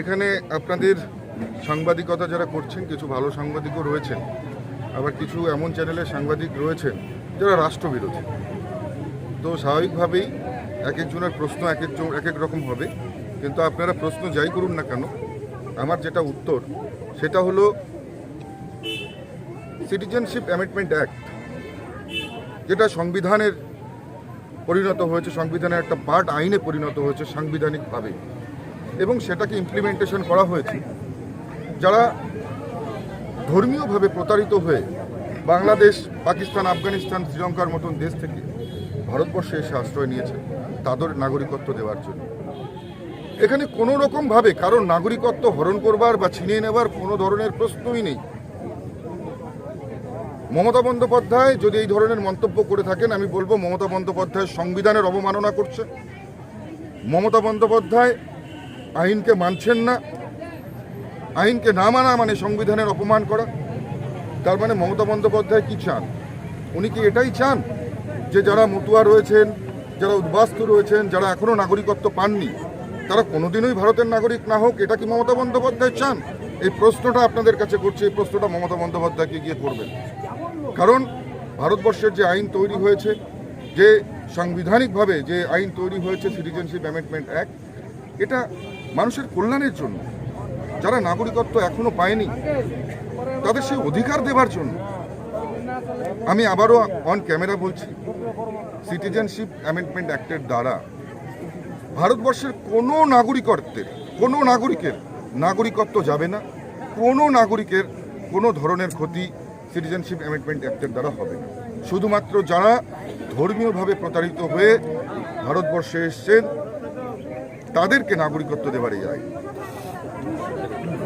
এখানে আপনাদের সাংবাদিকতা যারা করছেন, কিছু ভালো সাংবাদিকও রয়েছেন, আবার কিছু এমন চ্যানেলের সাংবাদিক রয়েছেন যারা রাষ্ট্রবিরোধী। তো স্বাভাবিকভাবেই এক একজনের প্রশ্ন এক এক এক এক রকম হবে, কিন্তু আপনারা প্রশ্ন যাই করুন না কেন, আমার যেটা উত্তর, সেটা হলো সিটিজেনশিপ অ্যামেন্ডমেন্ট অ্যাক্ট যেটা সংবিধানের পরিণত হয়েছে, সংবিধানের একটা পার্ট আইনে পরিণত হয়েছে সাংবিধানিকভাবে। এবং সেটাকে ইমপ্লিমেন্টেশন করা হয়েছে। যারা ধর্মীয়ভাবে প্রতারিত হয়ে বাংলাদেশ, পাকিস্তান, আফগানিস্তান, শ্রীলঙ্কার মতন দেশ থেকে ভারতবর্ষে এসে আশ্রয় নিয়েছে তাদের নাগরিকত্ব দেওয়ার জন্য। এখানে কোনো রকমভাবে কারণ নাগরিকত্ব হরণ করবার বা ছিনিয়ে নেবার কোনো ধরনের প্রশ্নই নেই। মমতা বন্দ্যোপাধ্যায় যদি এই ধরনের মন্তব্য করে থাকেন, আমি বলব মমতা বন্দ্যোপাধ্যায় সংবিধানের অবমাননা করছে। মমতা বন্দ্যোপাধ্যায় আইনকে মানছেন না। আইনকে না মানা মানে সংবিধানের অপমান করা। তার মানে মমতা বন্দ্যোপাধ্যায় কি চান? উনি কি এটাই চান যে যারা মতুয়া রয়েছেন, যারা উদ্বাস্তু রয়েছেন, যারা এখনও নাগরিকত্ব পাননি, তারা কোনোদিনই ভারতের নাগরিক না হোক, এটা কি মমতা বন্দ্যোপাধ্যায় চান? এই প্রশ্নটা আপনাদের কাছে করছে, এই প্রশ্নটা মমতা বন্দ্যোপাধ্যায়কে গিয়ে করবেন। কারণ ভারতবর্ষের যে আইন তৈরি হয়েছে, যে সাংবিধানিকভাবে যে আইন তৈরি হয়েছে, সিটিজেনশিপ অ্যামেন্ডমেন্ট অ্যাক্ট, এটা মানুষের কল্যাণের জন্য, যারা নাগরিকত্ব এখনও পায়নি, তাদের সেই অধিকার দেবার জন্য। আমি আবারও অন ক্যামেরা বলছি সিটিজেনশিপ অ্যামেন্ডমেন্ট অ্যাক্টের দ্বারা ভারতবর্ষের কোনো নাগরিকত্বের, কোনো নাগরিকের নাগরিকত্ব যাবে না, কোনো নাগরিকের কোনো ধরনের ক্ষতি সিটিজেনশিপ অ্যামেন্ডমেন্ট অ্যাক্টের দ্বারা হবে না। শুধুমাত্র যারা ধর্মীয়ভাবে প্রতারিত হয়ে ভারতবর্ষে এসছেন তাদেরকে নাগরিকত্ব এই আইন